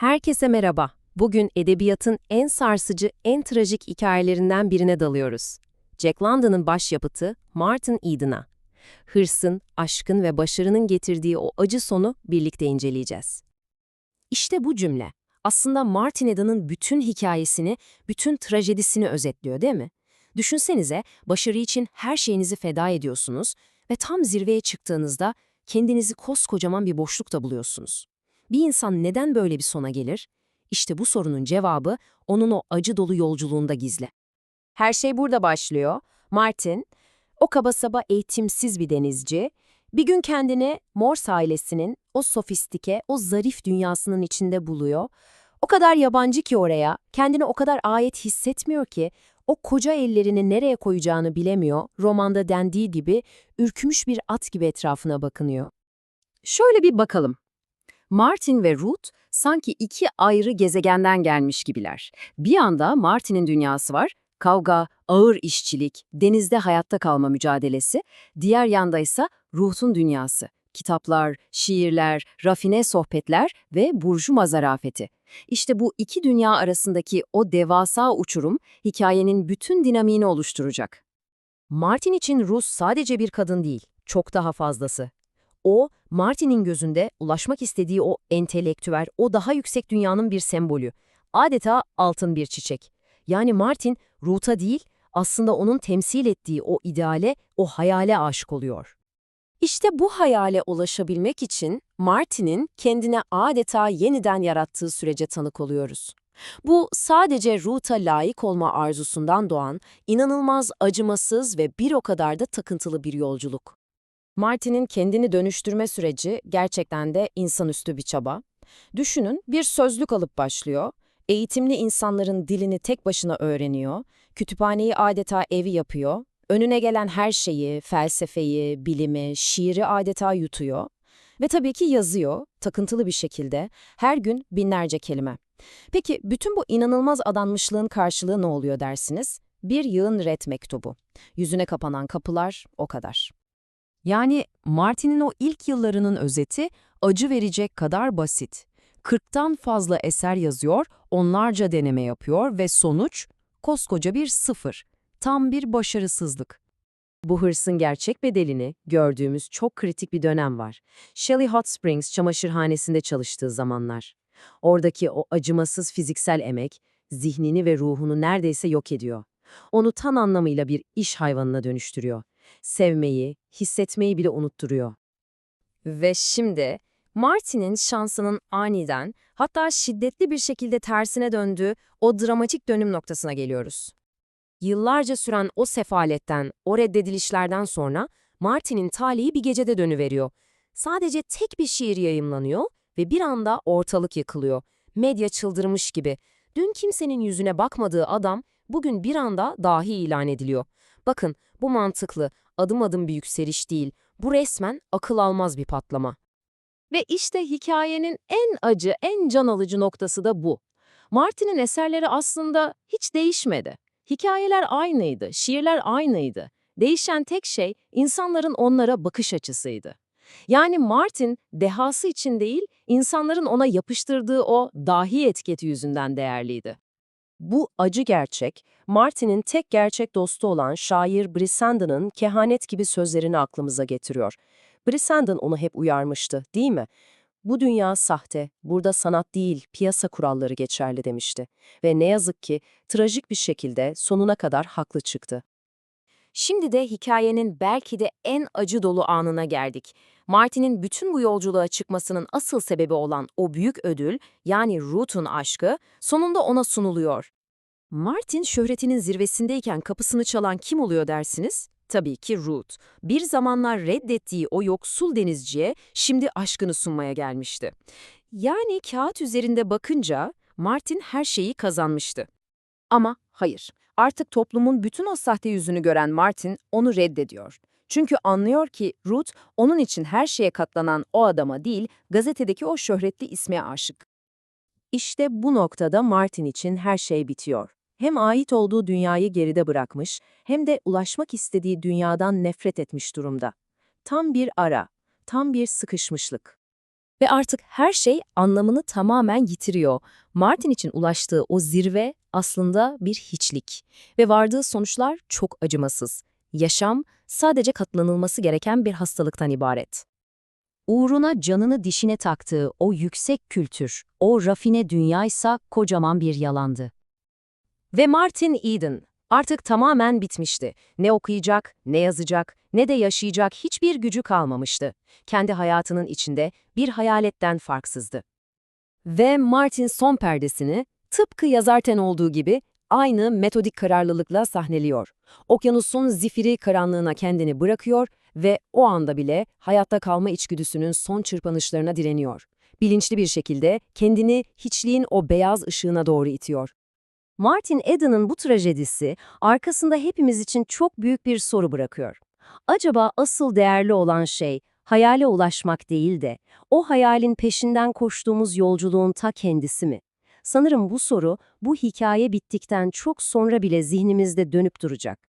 Herkese merhaba. Bugün edebiyatın en sarsıcı, en trajik hikayelerinden birine dalıyoruz. Jack London'ın başyapıtı Martin Eden'a. Hırsın, aşkın ve başarının getirdiği o acı sonu birlikte inceleyeceğiz. İşte bu cümle. Aslında Martin Eden'ın bütün hikayesini, bütün trajedisini özetliyor değil mi? Düşünsenize, başarı için her şeyinizi feda ediyorsunuz ve tam zirveye çıktığınızda kendinizi koskocaman bir boşlukta buluyorsunuz. Bir insan neden böyle bir sona gelir? İşte bu sorunun cevabı onun o acı dolu yolculuğunda gizli. Her şey burada başlıyor. Martin, o kaba saba eğitimsiz bir denizci, bir gün kendini Morse ailesinin o sofistike, o zarif dünyasının içinde buluyor. O kadar yabancı ki oraya, kendini o kadar ait hissetmiyor ki, o koca ellerini nereye koyacağını bilemiyor, romanda dendiği gibi ürkmüş bir at gibi etrafına bakınıyor. Şöyle bir bakalım. Martin ve Ruth sanki iki ayrı gezegenden gelmiş gibiler. Bir anda Martin'in dünyası var, kavga, ağır işçilik, denizde hayatta kalma mücadelesi. Diğer yanda ise Ruth'un dünyası. Kitaplar, şiirler, rafine sohbetler ve burjuva zarafeti. İşte bu iki dünya arasındaki o devasa uçurum hikayenin bütün dinamiğini oluşturacak. Martin için Ruth sadece bir kadın değil, çok daha fazlası. O, Martin'in gözünde ulaşmak istediği o entelektüel, o daha yüksek dünyanın bir sembolü. Adeta altın bir çiçek. Yani Martin, Ruth'a değil, aslında onun temsil ettiği o ideale, o hayale aşık oluyor. İşte bu hayale ulaşabilmek için Martin'in kendine adeta yeniden yarattığı sürece tanık oluyoruz. Bu sadece Ruth'a layık olma arzusundan doğan, inanılmaz acımasız ve bir o kadar da takıntılı bir yolculuk. Martin'in kendini dönüştürme süreci gerçekten de insanüstü bir çaba. Düşünün, bir sözlük alıp başlıyor, eğitimli insanların dilini tek başına öğreniyor, kütüphaneyi adeta evi yapıyor, önüne gelen her şeyi, felsefeyi, bilimi, şiiri adeta yutuyor ve tabii ki yazıyor, takıntılı bir şekilde, her gün binlerce kelime. Peki bütün bu inanılmaz adanmışlığın karşılığı ne oluyor dersiniz? Bir yığın ret mektubu. Yüzüne kapanan kapılar, o kadar. Yani Martin'in o ilk yıllarının özeti acı verecek kadar basit. 40'tan fazla eser yazıyor, onlarca deneme yapıyor ve sonuç koskoca bir sıfır. Tam bir başarısızlık. Bu hırsın gerçek bedelini gördüğümüz çok kritik bir dönem var. Shelley Hot Springs çamaşırhanesinde çalıştığı zamanlar. Oradaki o acımasız fiziksel emek, zihnini ve ruhunu neredeyse yok ediyor. Onu tan anlamıyla bir iş hayvanına dönüştürüyor sevmeyi, hissetmeyi bile unutturuyor. Ve şimdi Martin'in şansının aniden, hatta şiddetli bir şekilde tersine döndüğü o dramatik dönüm noktasına geliyoruz. Yıllarca süren o sefaletten, o reddedilişlerden sonra Martin'in talihi bir gecede dönüveriyor. Sadece tek bir şiir yayımlanıyor ve bir anda ortalık yıkılıyor. Medya çıldırmış gibi. Dün kimsenin yüzüne bakmadığı adam bugün bir anda dahi ilan ediliyor. Bakın bu mantıklı, adım adım bir yükseliş değil, bu resmen akıl almaz bir patlama. Ve işte hikayenin en acı, en can alıcı noktası da bu. Martin'in eserleri aslında hiç değişmedi. Hikayeler aynıydı, şiirler aynıydı. Değişen tek şey insanların onlara bakış açısıydı. Yani Martin dehası için değil, insanların ona yapıştırdığı o dahi etiketi yüzünden değerliydi. Bu acı gerçek, Martin'in tek gerçek dostu olan şair Brissendon'ın kehanet gibi sözlerini aklımıza getiriyor. Brissendon onu hep uyarmıştı, değil mi? Bu dünya sahte, burada sanat değil, piyasa kuralları geçerli demişti. Ve ne yazık ki trajik bir şekilde sonuna kadar haklı çıktı. Şimdi de hikayenin belki de en acı dolu anına geldik. Martin'in bütün bu yolculuğa çıkmasının asıl sebebi olan o büyük ödül, yani Ruth'un aşkı, sonunda ona sunuluyor. Martin şöhretinin zirvesindeyken kapısını çalan kim oluyor dersiniz? Tabii ki Ruth. Bir zamanlar reddettiği o yoksul denizciye şimdi aşkını sunmaya gelmişti. Yani kağıt üzerinde bakınca Martin her şeyi kazanmıştı. Ama hayır, artık toplumun bütün o sahte yüzünü gören Martin onu reddediyor. Çünkü anlıyor ki Ruth onun için her şeye katlanan o adama değil, gazetedeki o şöhretli isme aşık. İşte bu noktada Martin için her şey bitiyor. Hem ait olduğu dünyayı geride bırakmış, hem de ulaşmak istediği dünyadan nefret etmiş durumda. Tam bir ara, tam bir sıkışmışlık. Ve artık her şey anlamını tamamen yitiriyor. Martin için ulaştığı o zirve aslında bir hiçlik. Ve vardığı sonuçlar çok acımasız. Yaşam sadece katlanılması gereken bir hastalıktan ibaret. Uğruna canını dişine taktığı o yüksek kültür, o rafine dünyaysa kocaman bir yalandı. Ve Martin Eden artık tamamen bitmişti. Ne okuyacak, ne yazacak, ne de yaşayacak hiçbir gücü kalmamıştı. Kendi hayatının içinde bir hayaletten farksızdı. Ve Martin son perdesini tıpkı yazarken olduğu gibi aynı metodik kararlılıkla sahneliyor. Okyanusun zifiri karanlığına kendini bırakıyor ve o anda bile hayatta kalma içgüdüsünün son çırpınışlarına direniyor. Bilinçli bir şekilde kendini hiçliğin o beyaz ışığına doğru itiyor. Martin Eden'ın bu trajedisi arkasında hepimiz için çok büyük bir soru bırakıyor. Acaba asıl değerli olan şey hayale ulaşmak değil de o hayalin peşinden koştuğumuz yolculuğun ta kendisi mi? Sanırım bu soru bu hikaye bittikten çok sonra bile zihnimizde dönüp duracak.